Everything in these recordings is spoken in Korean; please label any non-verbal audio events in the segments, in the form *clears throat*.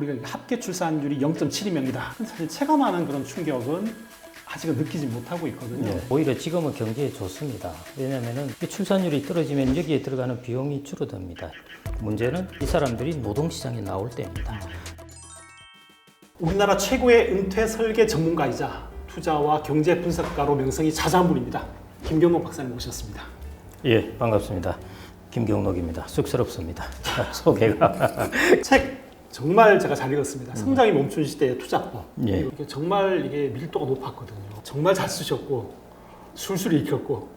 우리가 합계 출산율이 0.72명이다. 사실 체감하는 그런 충격은 아직은 느끼지 못하고 있거든요. 네, 오히려 지금은 경제에 좋습니다. 왜냐하면 출산율이 떨어지면 여기에 들어가는 비용이 줄어듭니다. 문제는 이 사람들이 노동시장에 나올 때입니다. 우리나라 최고의 은퇴 설계 전문가이자 투자와 경제 분석가로 명성이 자자한 분입니다. 김경록 박사님 모셨습니다. 예, 반갑습니다. 김경록입니다. 쑥스럽습니다. 자, 소개가. *laughs* 책 정말 제가 잘 읽었습니다. 성장이 멈춘 시대의 투자법. 예. 이게 정말 이게 밀도가 높았거든요. 정말 잘 쓰셨고 술술 익혔고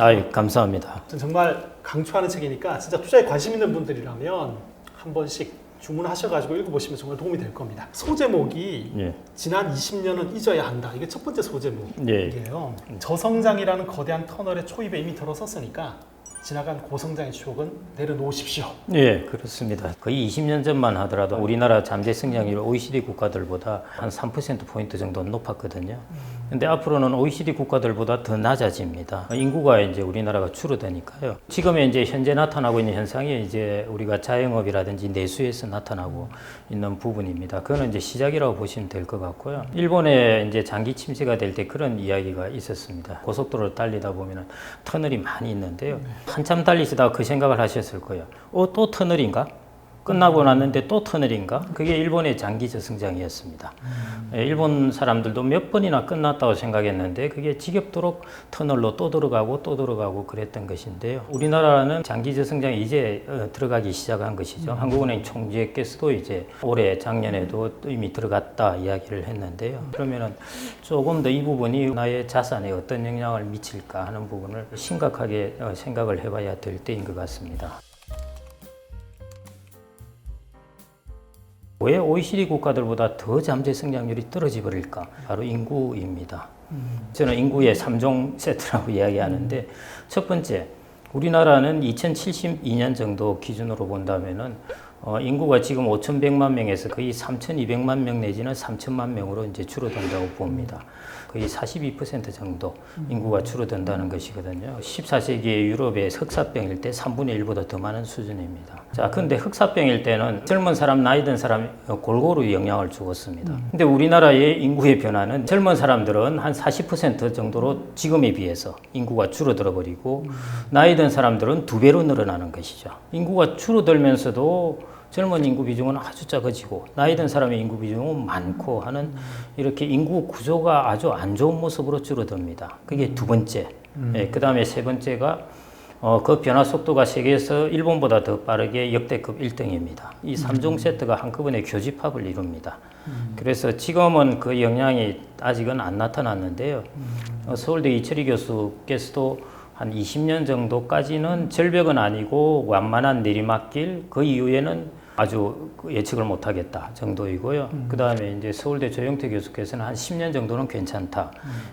아이, 감사합니다. 전 정말 강추하는 책이니까 진짜 투자에 관심 있는 분들이라면 한 번씩 주문하셔가지고 읽어보시면 정말 도움이 될 겁니다. 소제목이 예, 지난 20년은 잊어야 한다. 이게 첫 번째 예. 소제목이에요. 저성장이라는 거대한 터널의 초입에 이미 들어섰으니까 지나간 고성장의 추억은 내려놓으십시오. 예, 그렇습니다. 거의 20년 전만 하더라도 우리나라 잠재 성장률 OECD 국가들보다 한 3%포인트 정도 높았거든요. 근데 앞으로는 OECD 국가들보다 더 낮아집니다. 인구가 이제 우리나라가 줄어드니까요. 지금의 이제 현재 나타나고 있는 현상이 이제 우리가 자영업이라든지 내수에서 나타나고 있는 부분입니다. 그거는 이제 시작이라고 보시면 될 것 같고요. 일본에 이제 장기 침체가 될 때 그런 이야기가 있었습니다. 고속도로를 달리다 보면은 터널이 많이 있는데요. 한참 달리시다가 그 생각을 하셨을 거예요. 어, 또 터널인가? 끝나고 났는데 또 터널인가? 그게 일본의 장기 저성장이었습니다. 예, 일본 사람들도 몇 번이나 끝났다고 생각했는데 그게 지겹도록 터널로 또 들어가고 또 들어가고 그랬던 것인데요. 우리나라는 장기 저성장이 이제 어, 들어가기 시작한 것이죠. 한국은행 총재 께서도 이제 올해 작년에도 이미 들어갔다 이야기를 했는데요. 그러면은 조금 더 이 부분이 나의 자산에 어떤 영향을 미칠까 하는 부분을 심각하게 어, 생각을 해봐야 될 때인 것 같습니다. 왜 OECD 국가들보다 더 잠재 성장률이 떨어져 버릴까? 바로 인구입니다. 저는 인구의 3종 세트라고 *laughs* 이야기하는데 첫 번째, 우리나라는 2072년 정도 기준으로 본다면은 어, 인구가 지금 5,100만 명에서 거의 3,200만 명 내지는 3천만 명으로 이제 줄어든다고 봅니다. 거의 42% 정도 인구가 줄어든다는 것이거든요. 14세기의 유럽의 흑사병일 때 3분의 1보다 더 많은 수준입니다. 자, 근데 흑사병일 때는 젊은 사람, 나이 든 사람 골고루 영향을 주었습니다. 근데 우리나라의 인구의 변화는 젊은 사람들은 한 40% 정도로 지금에 비해서 인구가 줄어들어 버리고 나이 든 사람들은 두 배로 늘어나는 것이죠. 인구가 줄어들면서도 젊은 인구 비중은 아주 작아지고 나이 든 사람의 인구 비중은 많고 하는 이렇게 인구 구조가 아주 안 좋은 모습으로 줄어듭니다. 그게 두 번째. 예, 그 다음에 세 번째가 어, 그 변화 속도가 세계에서 일본보다 더 빠르게 역대급 1등입니다. 이 3종 세트가 한꺼번에 교집합을 이룹니다. 그래서 지금은 그 영향이 아직은 안 나타났는데요. 어, 서울대 이철희 교수께서도 한 20년 정도까지는 절벽은 아니고 완만한 내리막길, 그 이후에는 아주 예측을 못하겠다 정도이고요. 그 다음에 이제 서울대 조영태 교수께서는 한 10년 정도는 괜찮다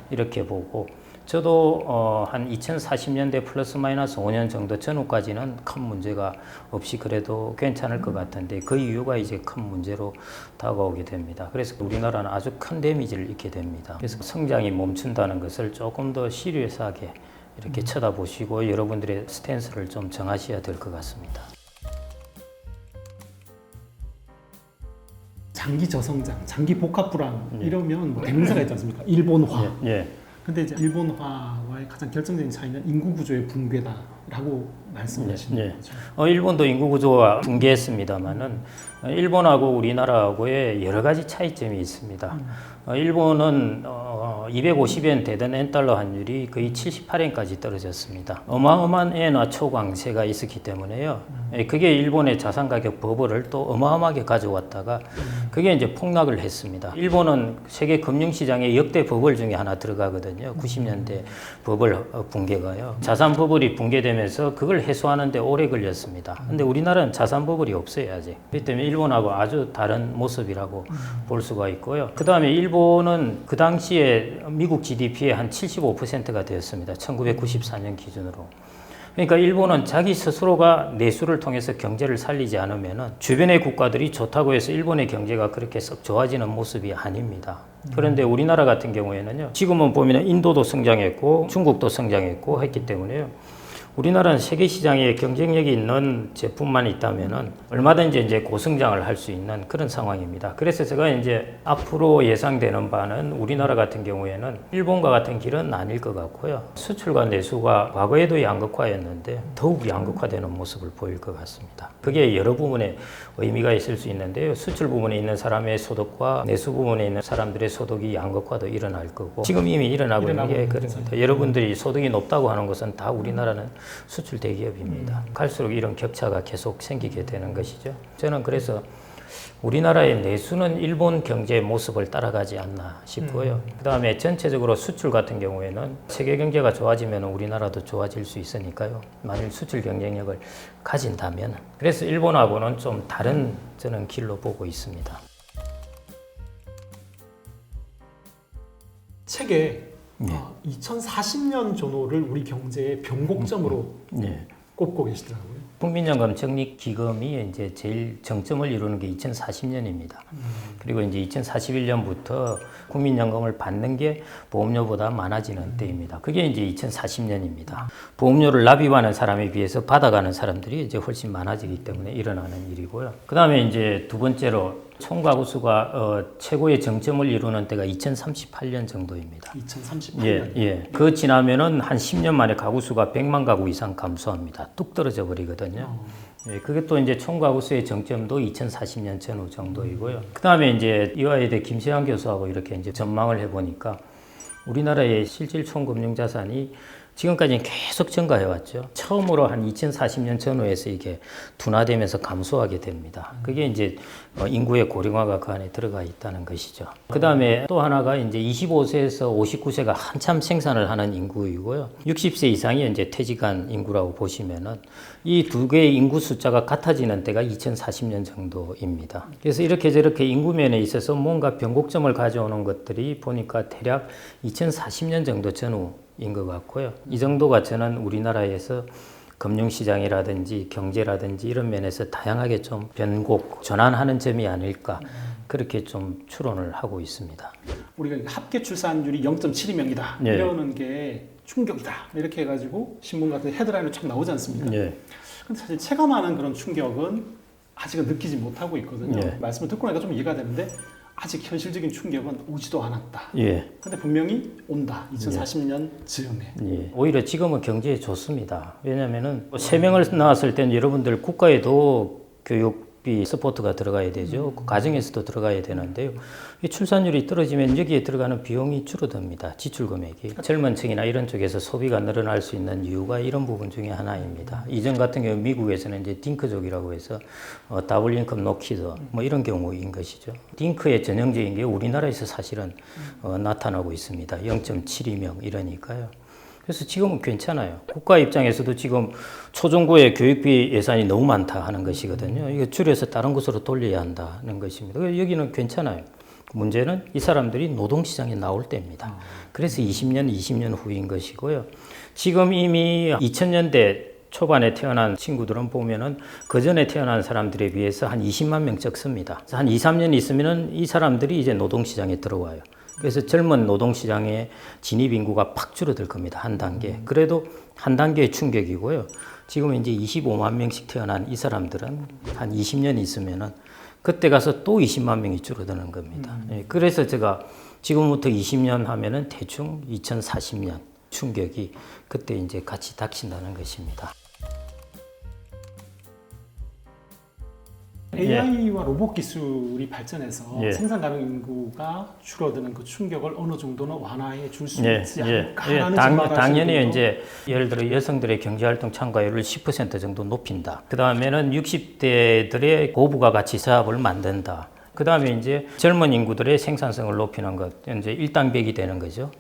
이렇게 보고 저도 어, 한 2040년대 플러스 마이너스 5년 정도 전후까지는 큰 문제가 없이 그래도 괜찮을 것 같은데 그 이유가 이제 큰 문제로 다가오게 됩니다. 그래서 우리나라는 아주 큰 데미지를 입게 됩니다. 그래서 성장이 멈춘다는 것을 조금 더 시리어스하게 이렇게 쳐다보시고 여러분들의 스탠스를 좀 정하셔야 될 것 같습니다. 장기 저성장, 장기 복합 불안 이러면 뭐 대명사가 있지 않습니까? 일본화. 예. 근데 이제 일본화와의 가장 결정적인 차이는 인구 구조의 붕괴다라고 말씀하시는 예. 거죠. 어, 일본도 인구 구조가 붕괴했습니다만은 어, 일본하고 우리나라하고의 여러 가지 차이점이 있습니다. 어, 일본은 어, 250엔 되던 엔달러 환율이 거의 78엔까지 떨어졌습니다. 어마어마한 엔화 초강세가 있었기 때문에요. 예, 그게 일본의 자산 가격 버블을 또 어마어마하게 가져왔다가 그게 이제 폭락을 했습니다. 일본은 세계 금융 시장의 역대 버블 중에 하나 들어가거든요. 90년대 버블 어, 붕괴가요. 자산 버블이 붕괴되면서 그걸 해소하는데 오래 걸렸습니다. 근데 우리나라는 자산 버블이 없어요 아직. 그렇기 때문에 일본하고 아주 다른 모습이라고 볼 수가 있고요. 그 다음에 일본은 그 당시에 미국 GDP의 한 75%가 되었습니다. 1994년 기준으로. 그러니까 일본은 자기 스스로가 내수를 통해서 경제를 살리지 않으면 주변의 국가들이 좋다고 해서 일본의 경제가 그렇게 썩 좋아지는 모습이 아닙니다. 그런데 우리나라 같은 경우에는요, 지금은 보면 인도도 성장했고 중국도 성장했고 했기 때문에요. 우리나라는 세계 시장에 경쟁력이 있는 제품만 있다면은 얼마든지 이제 고성장을 할 수 있는 그런 상황입니다. 그래서 제가 이제 앞으로 예상되는 바는 우리나라 같은 경우에는 일본과 같은 길은 아닐 것 같고요. 수출과 내수가 과거에도 양극화였는데 더욱 양극화되는 모습을 보일 것 같습니다. 그게 여러 부분에 의미가 있을 수 있는데요. 수출 부분에 있는 사람의 소득과 내수 부분에 있는 사람들의 소득이 양극화도 일어날 거고 지금 이미 일어나고 있는 일어나고 게 있는 그럽니다. 여러분들이 소득이 높다고 하는 것은 다 우리나라는 수출 대기업입니다. 갈수록 이런 격차가 계속 생기게 되는 것이죠. 저는 그래서 우리나라의 내수는 일본 경제의 모습을 따라가지 않나 싶고요. 그다음에 전체적으로 수출 같은 경우에는 세계 경제가 좋아지면 우리나라도 좋아질 수 있으니까요. 만일 수출 경쟁력을 가진다면 그래서 일본하고는 좀 다른 저는 길로 보고 있습니다. 책에 네. 어, 2040년 전후를 우리 경제의 변곡점으로 네. 꼽고 계시더라고요. 국민연금 적립기금이 이제 제일 정점을 이루는 게 2040년입니다. 그리고 이제 2041년부터 국민연금을 받는 게 보험료보다 많아지는 때입니다. 그게 이제 2040년입니다. 보험료를 납입하는 사람에 비해서 받아가는 사람들이 이제 훨씬 많아지기 때문에 일어나는 일이고요. 그 다음에 이제 두 번째로 총가구 수가 어, 최고의 정점을 이루는 때가 2038년 정도입니다. 2038년. 예, 예. 그 지나면은 한 10년 만에 가구 수가 100만 가구 이상 감소합니다. 뚝 떨어져 버리거든요. 예, 그게 또 이제 총가구 수의 정점도 2040년 전후 정도이고요. 그 다음에 이제 이화여대 김세환 교수하고 이렇게 이제 전망을 해 보니까 우리나라의 실질 총금융 자산이 지금까지는 계속 증가해 왔죠. 처음으로 한 2040년 전후에서 이게 둔화되면서 감소하게 됩니다. 그게 이제 어, 인구의 고령화가 그 안에 들어가 있다는 것이죠. 그 다음에 또 하나가 이제 25세에서 59세가 한참 생산을 하는 인구이고요. 60세 이상이 이제 퇴직한 인구라고 보시면은 이 두 개의 인구 숫자가 같아지는 때가 2040년 정도입니다. 그래서 이렇게 저렇게 인구 면에 있어서 뭔가 변곡점을 가져오는 것들이 보니까 대략 2040년 정도 전후인 것 같고요. 이 정도가 저는 우리나라에서 금융시장이라든지 경제라든지 이런 면에서 다양하게 좀 변곡, 전환하는 점이 아닐까 그렇게 좀 추론을 하고 있습니다. 우리가 합계 출산율이 0.72명이다 예. 이러는 게 충격이다 이렇게 해가지고 신문 같은 헤드라인으로 쫙 나오지 않습니까? 예. 근데 사실 체감하는 그런 충격은 아직은 느끼지 못하고 있거든요. 예. 말씀을 듣고 나니까 좀 이해가 되는데 아직 현실적인 충격은 오지도 않았다. 예. 근데 분명히 온다. 2040년 즈음에. 예. 오히려 지금은 경제에 좋습니다. 왜냐하면은 세 명을 낳았을 때는 여러분들 국가에도 교육 비 서포트가 들어가야 되죠. 그 가정에서도 들어가야 되는데요. 이 출산율이 떨어지면 여기에 들어가는 비용이 줄어듭니다. 지출 금액이 젊은 층이나 이런 쪽에서 소비가 늘어날 수 있는 이유가 이런 부분 중에 하나입니다. 이전 같은 경우 미국에서는 이제 딩크족이라고 해서 어, 더블 인컴 노키드 뭐 이런 경우인 것이죠. 딩크의 전형적인 게 우리나라에서 사실은 어, 나타나고 있습니다. 0.72명 이러니까요. 그래서 지금은 괜찮아요. 국가 입장에서도 지금 초중고의 교육비 예산이 너무 많다 하는 것이거든요. 이거 줄여서 다른 곳으로 돌려야 한다는 것입니다. 여기는 괜찮아요. 문제는 이 사람들이 노동시장에 나올 때입니다. 그래서 20년, 20년 후인 것이고요. 지금 이미 2000년대 초반에 태어난 친구들은 보면은 그 전에 태어난 사람들에 비해서 한 20만 명 적습니다. 한 2, 3년 있으면은 이 사람들이 이제 노동시장에 들어와요. 그래서 젊은 노동시장의 진입 인구가 팍 줄어들 겁니다. 한 단계. 그래도 한 단계의 충격이고요. 지금 이제 25만 명씩 태어난 이 사람들은 한 20년 있으면은 그때 가서 또 20만 명이 줄어드는 겁니다. 예, 그래서 제가 지금부터 20년 하면은 대충 2040년 충격이 그때 이제 같이 닥친다는 것입니다. AI와 로봇 기술이 발전해서 예. 생산 가능 인구가 줄어드는 그 충격을 어느 정도는 완화해 줄 수 예, 있지 예, 않을까라는 예. 당, 전망을 당연히 하시는 분도 이제 예를 들어 여성들의 경제활동 참가율을 10% 정도 높인다. 그 다음에는 60대들의 고부가 가치 사업을 만든다. 그 다음에 이제 젊은 인구들의 생산성을 높이는 것, 이제 일당백이 되는 거죠.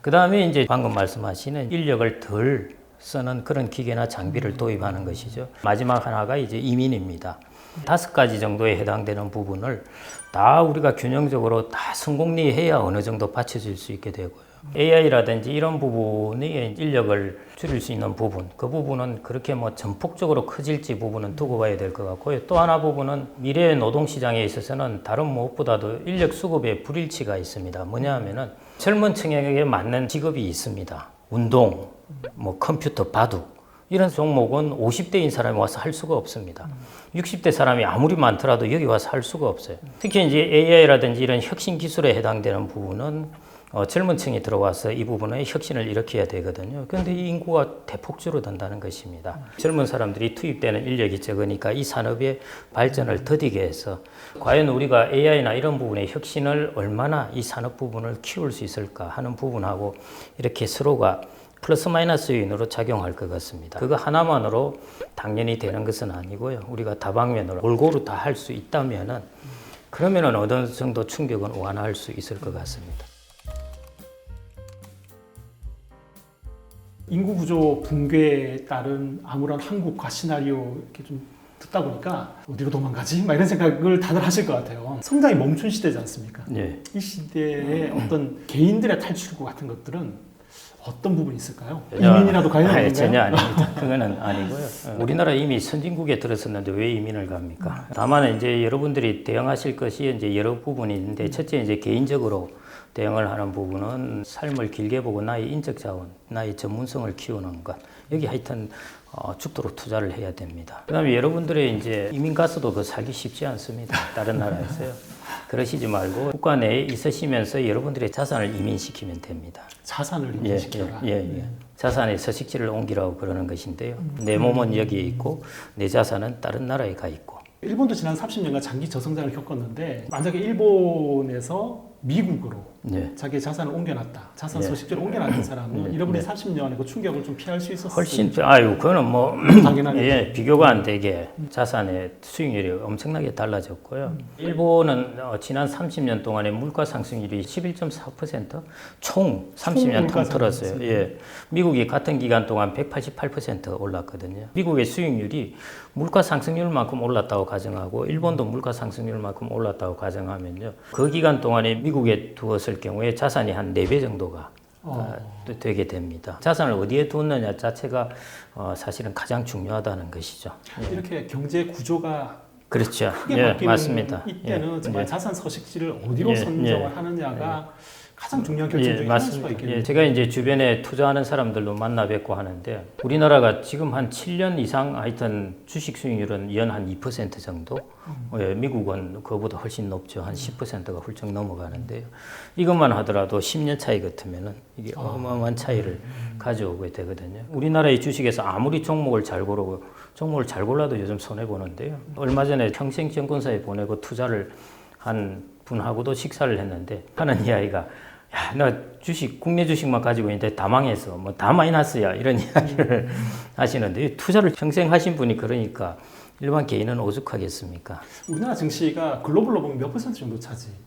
그 다음에 이제 방금 말씀하시는 인력을 덜 쓰는 그런 기계나 장비를 도입하는 것이죠. 마지막 하나가 이제 이민입니다. 다섯 가지 정도에 해당되는 부분을 다 우리가 균형적으로 다 성공리해야 어느 정도 받쳐질 수 있게 되고요. AI라든지 이런 부분이 인력을 줄일 수 있는 부분, 그 부분은 그렇게 뭐 전폭적으로 커질지 부분은 두고 봐야 될 것 같고요. 또 하나 부분은 미래의 노동 시장에 있어서는 다른 무엇보다도 인력 수급에 불일치가 있습니다. 뭐냐 하면은 젊은 층에게 맞는 직업이 있습니다. 운동, 뭐 컴퓨터 바둑, 이런 종목은 50대인 사람이 와서 할 수가 없습니다. 60대 사람이 아무리 많더라도 여기 와서 할 수가 없어요. 특히 이제 AI라든지 이런 혁신 기술에 해당되는 부분은 어, 젊은 층이 들어와서 이 부분에 혁신을 일으켜야 되거든요. 그런데 이 인구가 대폭 줄어든다는 것입니다. 젊은 사람들이 투입되는 인력이 적으니까 이 산업의 발전을 더디게 해서 과연 우리가 AI나 이런 부분의 혁신을 얼마나 이 산업 부분을 키울 수 있을까 하는 부분하고 이렇게 서로가 플러스 마이너스 요인으로 작용할 것 같습니다. 그거 하나만으로 당연히 되는 것은 아니고요. 우리가 다방면으로 골고루 다 할 수 있다면은 그러면은 어느 정도 충격은 완화할 수 있을 것 같습니다. 인구 구조 붕괴에 따른 아무런 한국화 시나리오 이렇게 좀 듣다 보니까 어디로 도망가지? 막 이런 생각을 다들 하실 것 같아요. 성장이 멈춘 시대지 않습니까? 예. 이 시대의 어떤 개인들의 탈출구 같은 것들은 어떤 부분이 있을까요? 이민이라도 가야 아니, 되는 전혀 건가요? 아닙니다. *laughs* 그거는 아니고요. 어, 우리나라 이미 선진국에 들었었는데 왜 이민을 갑니까? 다만 이제 여러분들이 대응하실 것이 이제 여러 부분이 있는데 첫째 이제 개인적으로 대응을 하는 부분은 삶을 길게 보고 나의 인적 자원, 나의 전문성을 키우는 것. 여기 하여튼 어, 죽도록 투자를 해야 됩니다. 그다음에 여러분들의 이제 이민 가서도 그 살기 쉽지 않습니다. 다른 나라에서요. 그러시지 말고 국가 내에 있으시면서 여러분들의 자산을 이민시키면 됩니다. 자산을 예, 인식시켜라. 예, 예, 예. 자산의 서식지를 옮기라고 그러는 것인데요. 내 몸은 여기에 있고 내 자산은 다른 나라에 가 있고. 일본도 지난 30년간 장기 저성장을 겪었는데 만약에 일본에서 미국으로 네. 자기의 자산을 옮겨놨다. 자산 네. 서식지를 옮겨놨던 사람은 네. 잃어버린 네. 30년의 그 충격을 좀 피할 수 있었어요. 훨씬 아유 그거는 뭐 *clears throat* 당연하게. 예, 비교가 안 되게 자산의 수익률이 엄청나게 달라졌고요. 일본은 어, 지난 30년 동안의 물가 상승률이 11.4%총 30년 물가 통틀었어요. 예. 미국이 같은 기간 동안 188% 올랐거든요. 미국의 수익률이 물가 상승률만큼 올랐다고 가정하고 일본도 물가 상승률만큼 올랐다고 가정하면요. 그 기간 동안에 미국 에 두었을 경우에 자산이 한 4배 정도가 어. 어, 되게 됩니다. 자산을 어디에 두느냐 자체가 어, 사실은 가장 중요하다는 것이죠. 이렇게 경제 구조가 그렇죠. 크게 예, 바뀌는 맞습니다. 이때는 예, 정말 예. 자산 서식지를 어디로 예, 선정을 예. 하느냐가 가장 중요한 결정 예, 중에 하나일 수가 맞습니다. 있겠네요. 예, 제가 이제 주변에 투자하는 사람들도 만나 뵙고 하는데 우리나라가 지금 한 7년 이상 하여튼 주식 수익률은 연 한 2% 정도. 음. 예, 미국은 그거보다 훨씬 높죠. 한 10%가 훌쩍 넘어가는데요. 이것만 하더라도 10년 차이 같으면은 이게 아. 어마어마한 차이를 음. 가져오게 되거든요. 우리나라의 주식에서 아무리 종목을 잘 고르고 종목을 잘 골라도 요즘 손해 보는데요. 얼마 전에 평생 증권사에 보내고 투자를 한 분하고도 식사를 했는데 하는 이야기가 야, 나 주식 국내 주식만 가지고 있는데 다 망했어. 뭐다 마이너스야. 이런 *laughs* 이야기를 하시는데 이 투자를 평생 하신 분이 그러니까 일반 개인은 오죽하겠습니까? 우리나라 증시가 글로벌로 보면 몇 퍼센트 정도 차지하나요?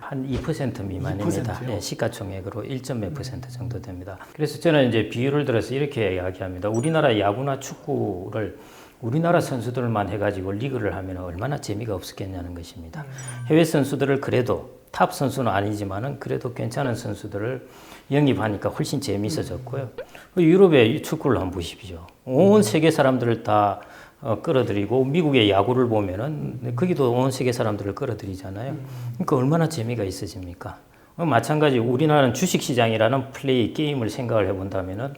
한 2% 미만입니다. 2%요? 예, 시가총액으로 1.몇 퍼센트 정도 됩니다. 그래서 저는 이제 비유를 들어서 이렇게 이야기합니다. 우리나라 야구나 축구를 우리나라 선수들만 해가지고 리그를 하면 얼마나 재미가 없었겠냐는 것입니다. 해외 선수들을 그래도 탑 선수는 아니지만은 그래도 괜찮은 선수들을 영입하니까 훨씬 재미있어졌고요. 그 유럽의 축구를 한번 보십시오. 온 세계 사람들을 다 어, 끌어들이고 미국의 야구를 보면은 거기도 온 세계 사람들을 끌어들이잖아요. 그러니까 얼마나 재미가 있어집니까? 어, 마찬가지 우리나라는 주식 시장이라는 플레이 게임을 생각을 해본다면은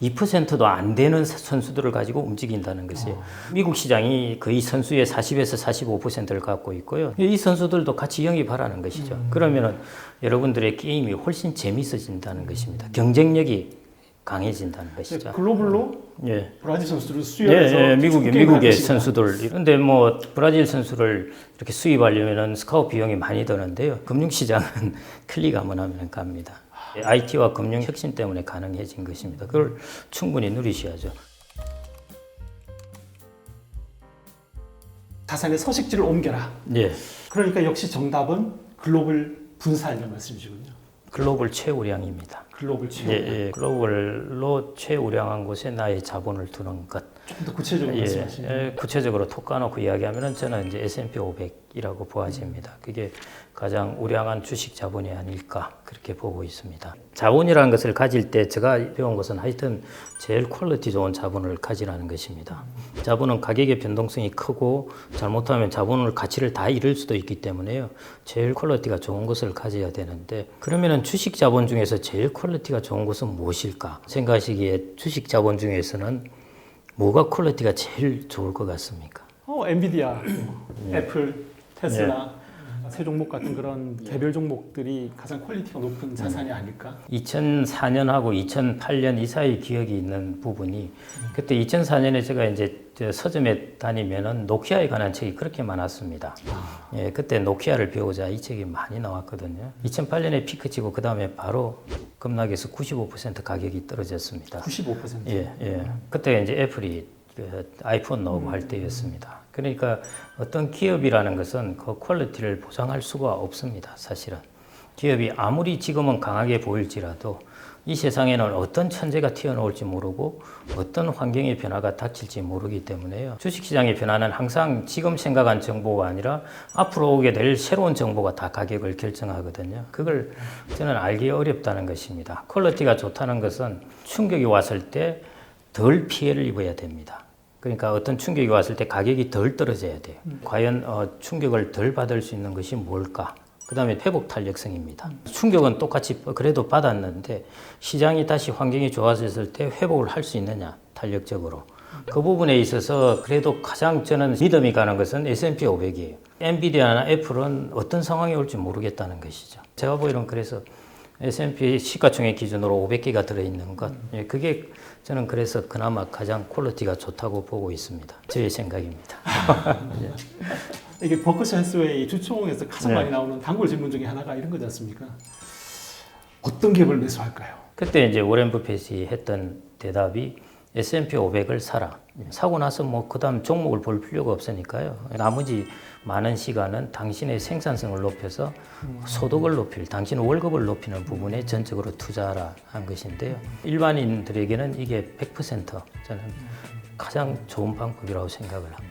2%도 안 되는 선수들을 가지고 움직인다는 것이에요. 미국 시장이 거의 선수의 40에서 45%를 갖고 있고요. 이 선수들도 같이 영입하라는 것이죠. 그러면은 여러분들의 게임이 훨씬 재미있어진다는 것입니다. 경쟁력이 강해진다는 것이죠. 글로벌로 예. 브라질 선수들을 예, 수혈해서 예, 미국의 미국의. 선수들. 그런데 뭐 브라질 선수를 이렇게 수입하려면은 스카우트 비용이 많이 드는데요. 금융시장은 *laughs* 클릭하면 하면 갑니다. IT와 금융 혁신 때문에 가능해진 것입니다. 그걸 충분히 누리셔야죠. 자산의 서식지를 옮겨라. 예. 그러니까 역시 정답은 글로벌 분사이라는 말씀이시군요. 글로벌 최우량입니다. 글로벌 최고. 예, 예. 글로벌로 최우량한 곳에 나의 자본을 두는 것. 조금 더 구체적으로 예, 말씀하시면 예, 구체적으로 톡 까놓고 이야기하면은 저는 이제 S&P 500이라고 보아집니다. 그게 가장 우량한 주식 자본이 아닐까 그렇게 보고 있습니다. 자본이라는 것을 가질 때 제가 배운 것은 하여튼 제일 퀄리티 좋은 자본을 가지라는 것입니다. 자본은 가격의 변동성이 크고 잘못하면 자본을 가치를 다 잃을 수도 있기 때문에요. 제일 퀄리티가 좋은 것을 가져야 되는데 그러면은 주식 자본 중에서 제일 퀄리티가 좋은 것은 무엇일까 생각하시기에 주식 자본 중에서는 뭐가 퀄리티가 제일 좋을 것 같습니까? 어, 엔비디아, 예. 애플, 테슬라 세 종목 같은 그런 개별 종목들이 가장 퀄리티가 높은 자산이 아닐까? 2004년하고 2008년 이 사이 기억이 있는 부분이 그때 2004년에 제가 이제 저 서점에 다니면은 노키아에 관한 책이 그렇게 많았습니다. 예, 그때 노키아를 배우자 이 책이 많이 나왔거든요. 2008년에 피크 치고 그 다음에 바로 급락해서 95% 가격이 떨어졌습니다. 95%. 예, 예. 그때 이제 애플이 그 아이폰 나오고 할 때였습니다. 그러니까 어떤 기업이라는 것은 그 퀄리티를 보장할 수가 없습니다. 사실은 기업이 아무리 지금은 강하게 보일지라도 이 세상에는 어떤 천재가 튀어나올지 모르고 어떤 환경의 변화가 닥칠지 모르기 때문에요. 주식시장의 변화는 항상 지금 생각한 정보가 아니라 앞으로 오게 될 새로운 정보가 다 가격을 결정하거든요. 그걸 저는 알기 어렵다는 것입니다. 퀄리티가 좋다는 것은 충격이 왔을 때 덜 피해를 입어야 됩니다. 그러니까 어떤 충격이 왔을 때 가격이 덜 떨어져야 돼요. 과연 어, 충격을 덜 받을 수 있는 것이 뭘까? 그 다음에 회복 탄력성입니다. 충격은 똑같이 그래도 받았는데 시장이 다시 환경이 좋아졌을 때 회복을 할 수 있느냐, 탄력적으로. 그 부분에 있어서 그래도 가장 저는 믿음이 가는 것은 S&P 500이에요. 엔비디아나 애플은 어떤 상황이 올지 모르겠다는 것이죠. 제가 보기로는 그래서 S&P 시가총액 기준으로 500개가 들어있는 것, 예, 그게 저는 그래서 그나마 가장 퀄리티가 좋다고 보고 있습니다. 저의 생각입니다. *laughs* 이게 버크셔 해스웨이 주총에서 가장 네. 많이 나오는 단골 질문 중에 하나가 이런 거지 않습니까? 어떤 기업을 매수할까요? 그때 이제 워렌 버핏이 했던 대답이 S&P 500을 사라. 사고 나서 뭐 그다음 종목을 볼 필요가 없으니까요. 나머지 많은 시간은 당신의 생산성을 높여서 소득을 높일, 당신 월급을 높이는 부분에 전적으로 투자하라 한 것인데요. 일반인들에게는 이게 100% 저는 가장 좋은 방법이라고 생각을 합니다.